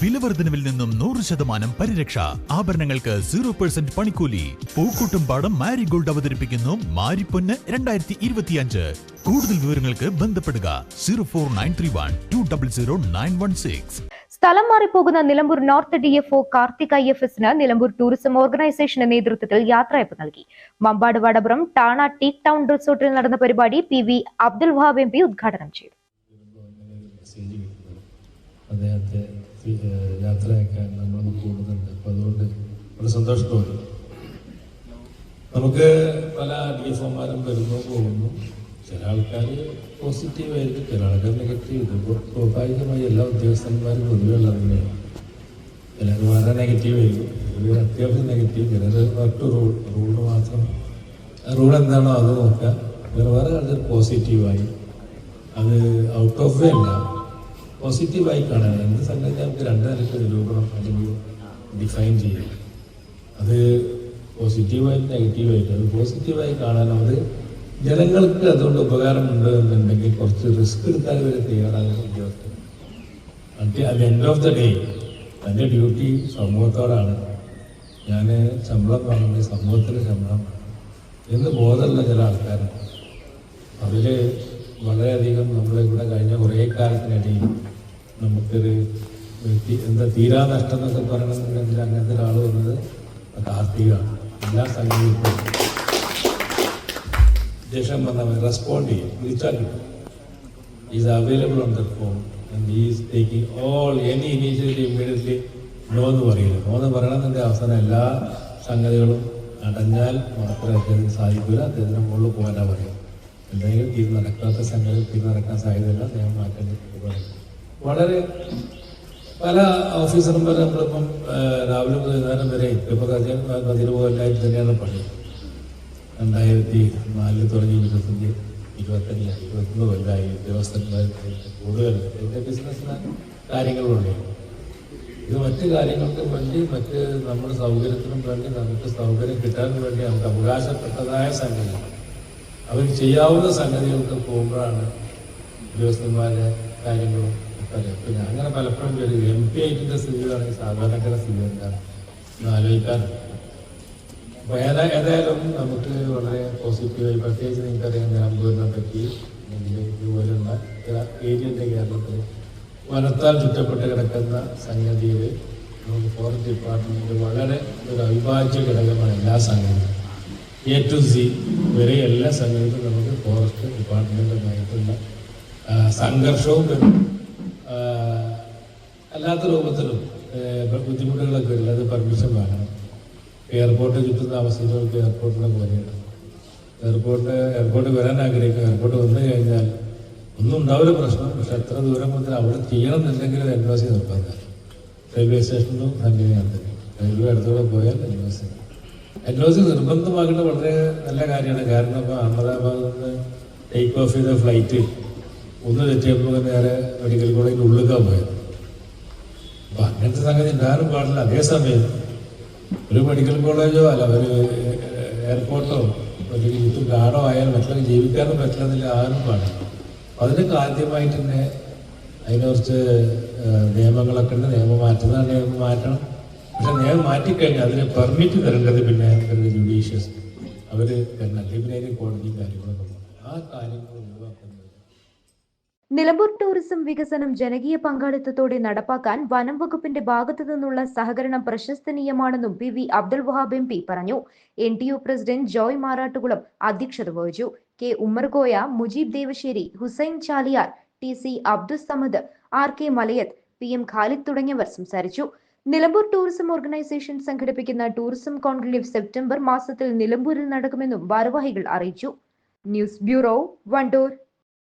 വിലവർദ്ധനവിൽ നിന്നും നൂറ് ശതമാനം പരിരക്ഷ. ആഭരണങ്ങൾക്ക് സീറോ പെർസെന്റ് പണിക്കൂലി. പൂക്കൂട്ടും പാടം മാരിഗോൾഡ് അവതരിപ്പിക്കുന്നു മാരിപ്പൊന്ന് രണ്ടായിരത്തി ഇരുപത്തിയഞ്ച് കൂടുതൽ വിവരങ്ങൾക്ക് ബന്ധപ്പെടുക zero four nine three one two double zero nine one six. സ്ഥലം മാറിപ്പോകുന്ന Nilambur north D F O Karthik I F എസിന് നിലമ്പൂർ ടൂറിസം ഓർഗനൈസേഷന്റെ നേതൃത്വത്തിൽ യാത്രയപ്പ് നൽകി. മമ്പാട് വടപുറം ടാണ ടീക് ടൗൺ റിസോർട്ടിൽ നടന്ന പരിപാടി P V Abdul Wahab M P ഉദ്ഘാടനം ചെയ്തു. അദ്ദേഹത്തെ യാത്രയാക്കാൻ നമ്മൾ കൂടുന്നുണ്ട് അപ്പം അതുകൊണ്ട് വളരെ സന്തോഷം നമുക്ക് പല ഡി എഫ് ഒമാരും വരുന്നു പോകുന്നു. ചില ആൾക്കാർ പോസിറ്റീവ് ആയിരിക്കും ചില ആൾക്കാർ നെഗറ്റീവ് ഇതിപ്പോൾ സ്വാഭാവികമായി എല്ലാ ഉദ്യോഗസ്ഥന്മാരും പൊതുവെയുള്ള തന്നെയാണ്. ചിലർ വളരെ നെഗറ്റീവ് ആയിരിക്കും. ചിലർ അത്യാവശ്യം നെഗറ്റീവ് ചിലർ മറ്റു റൂൾ റൂൾ മാത്രം. റൂൾ എന്താണോ അത് നോക്കുക. വേറെ വേറെ ആൾക്കാർ പോസിറ്റീവായി അത് ഔട്ട് ഓഫ് വേ അല്ല. പോസിറ്റീവായി കാണാൻ എന്ത് സംഗതി നമുക്ക് രണ്ട് നിലയ്ക്ക് നിരൂപണം അല്ലെങ്കിൽ ഡിഫൈൻ ചെയ്യാം. അത് പോസിറ്റീവായിട്ട് നെഗറ്റീവായിട്ട് അത് പോസിറ്റീവായി കാണാൻ അത് ജനങ്ങൾക്ക് അതുകൊണ്ട് ഉപകാരമുണ്ട് എന്നുണ്ടെങ്കിൽ കുറച്ച് റിസ്ക് എടുക്കാൻ വരെ തയ്യാറാകുന്ന ഉദ്യോഗസ്ഥർ. At at end of the day തന്റെ ഡ്യൂട്ടി സമൂഹത്തോടാണ്. ഞാൻ ശമ്പളം വാങ്ങുന്നത് സമൂഹത്തിന് ശമ്പളം എന്ന് ബോധമുള്ള ചില ആൾക്കാരുണ്ട്. അതിൽ വളരെയധികം നമ്മളിവിടെ കഴിഞ്ഞ കുറേ കാലത്തിനിടയിൽ നമുക്കൊരു എന്താ തീരാ നഷ്ടം എന്നൊക്കെ പറയണമെന്നുണ്ടെങ്കിൽ അങ്ങനത്തെ ഒരാൾ വന്നത് കാർത്തിക എല്ലാ സംഗീതത്തിലും ശേഷം വന്നവൻ റെസ്പോണ്ട് ചെയ്യും വിളിച്ചാൽ കിട്ടും. Is available on the phone is taking all any initiative immediately no എന്ന് പറയില്ല. നോ എന്ന് പറയണമെന്നുണ്ടെങ്കിൽ അവസാനം എല്ലാ സംഗതികളും അടഞ്ഞാൽ മാത്രമേ അദ്ദേഹത്തിന് സാധിക്കില്ല അദ്ദേഹത്തിന് മുകളിൽ പോകാനാ പറയും എന്തെങ്കിലും തീരെ നടക്കാത്ത സംഗതി തീരെ നടക്കാൻ സാധ്യതയില്ല. അദ്ദേഹം മാറ്റേണ്ടി പറയും വളരെ പല ഓഫീസർമാർ നമ്മളിപ്പം രാവിലെ മുതൽ ഏതാനും വരെ ഇപ്പോൾ പതിന് പോകല്ലായിട്ട് തന്നെയാണ് പണി. രണ്ടായിരത്തി നാലിൽ തുടങ്ങി ഇരുപത്തഞ്ച് ഇരുപത്തഞ്ച് ഇരുപത്തൊന്ന് കൊല്ലമായി ഉദ്യോഗസ്ഥന്മാർ കൂടുതൽ എന്റെ ബിസിനസ്സിന് കാര്യങ്ങളുണ്ട്. ഇത് മറ്റ് കാര്യങ്ങൾക്ക് വേണ്ടി മറ്റ് നമ്മുടെ സൗകര്യത്തിനും വേണ്ടി നമുക്ക് സൗകര്യം കിട്ടാൻ വേണ്ടി നമുക്ക് അവകാശപ്പെട്ടതായ സംഗതി. അവർ ചെയ്യാവുന്ന സംഗതികൾക്ക് പോകുമ്പോഴാണ് ഉദ്യോഗസ്ഥന്മാരുടെ കാര്യങ്ങളും പിന്നെ അങ്ങനെ പലപ്പോഴും പേര് എം പി ഐറ്റിന്റെ സ്ഥിതിയാണെങ്കിൽ സാധാരണക്കാരുടെ സ്ഥിതി എന്താണ്? ആലോചിക്കാറുണ്ട് അപ്പോൾ ഏതാ ഏതായാലും നമുക്ക് വളരെ പോസിറ്റീവായി പ്രത്യേകിച്ച് നിങ്ങൾക്കറിയാം നിലമ്പൂരിനെ പറ്റി. ഇതുപോലുള്ള ഏരിയന്റെ കേരളത്തിൽ വനത്താൽ ചുറ്റപ്പെട്ട് കിടക്കുന്ന സംഗതിയിൽ നമുക്ക് ഫോറസ്റ്റ് ഡിപ്പാർട്ട്മെന്റ് വളരെ ഒരു അവിഭാജ്യ ഘടകമാണ് എല്ലാ സംഗതിയും എ ടു സി വരെ എല്ലാ സംഗതിയും നമുക്ക് ഫോറസ്റ്റ് ഡിപ്പാർട്ട്മെന്റുമായിട്ടുള്ള സംഘർഷവും വരും അല്ലാത്ത രൂപത്തിലും ബുദ്ധിമുട്ടുകളൊക്കെ വരില്ല അത് പെർമിഷൻ വേണം. എയർപോർട്ട് ചുറ്റുന്ന അവസരങ്ങൾക്ക് എയർപോർട്ടിനെ പോലെയാണ്. എയർപോർട്ട് എയർപോർട്ട് വരാൻ ആഗ്രഹിക്കും എയർപോർട്ട് വന്നു കഴിഞ്ഞാൽ ഒന്നും ഉണ്ടാവില്ല പ്രശ്നം. പക്ഷെ എത്ര ദൂരം മുതൽ അവിടെ ചെയ്യണം എന്നുണ്ടെങ്കിൽ എൻ ഒ സി നിർബന്ധം. റെയിൽവേ സ്റ്റേഷനിലും തന്നെയാണ് റെയിൽവേ അടുത്തൂടെ പോയാൽ N O C N C വളരെ നല്ല കാര്യമാണ്. കാരണം ഇപ്പോൾ അഹമ്മദാബാദിൽ നിന്ന് ടേക്ക് ഓഫ് ചെയ്ത ഫ്ലൈറ്റ് ഒന്ന് തെറ്റിയപ്പോൾ നേരെ മെഡിക്കൽ കോളേജിൽ ഉള്ളുക്കാൻ പോയത് അപ്പം അങ്ങനത്തെ സംഗതി ഉണ്ടാകാനും പാടില്ല. അതേസമയം ഒരു മെഡിക്കൽ കോളേജോ അല്ല ഒരു എയർപോർട്ടോ ഒരു യൂത്ത് ഗാർഡോ ആയാലും മറ്റുള്ള ജീവിക്കാനും പറ്റില്ലെന്നില്ല ആരും പാടില്ല. അതിനൊക്കെ ആദ്യമായിട്ട് തന്നെ അതിനെ കുറിച്ച് നിയമങ്ങളൊക്കെ ഉണ്ട്. നിയമം മാറ്റുന്ന നിയമം മാറ്റണം. പക്ഷെ നിയമം മാറ്റിക്കഴിഞ്ഞാൽ അതിന് പെർമിറ്റ് തരേണ്ടത് പിന്നെ ജുഡീഷ്യസ് അവർ തരണം അല്ലെങ്കിൽ പിന്നെ കോടതിയും കാര്യങ്ങളൊക്കെ. ആ കാര്യങ്ങൾ ഒഴിവാക്കുന്നത് നിലമ്പൂർ ടൂറിസം വികസനം ജനകീയ പങ്കാളിത്തത്തോടെ നടപ്പാക്കാൻ വനം വകുപ്പിന്റെ ഭാഗത്തു നിന്നുള്ള സഹകരണം പ്രശംസനീയമാണെന്നും P V Abdul Wahab M P പറഞ്ഞു. N T U president Joy Marattukulam അധ്യക്ഷത വഹിച്ചു. K Ummerkoya Mujeeb Devasseri Hussain Chaliyar T C Abdul Samad R K Malayath P M Khalid തുടങ്ങിയവർ സംസാരിച്ചു. നിലമ്പൂർ ടൂറിസം ഓർഗനൈസേഷൻ സംഘടിപ്പിക്കുന്ന ടൂറിസം കോൺക്ലേവ് സെപ്റ്റംബർ മാസത്തിൽ നിലമ്പൂരിൽ നടക്കുമെന്നും ഭാരവാഹികൾ അറിയിച്ചു. News bureau Wandoor.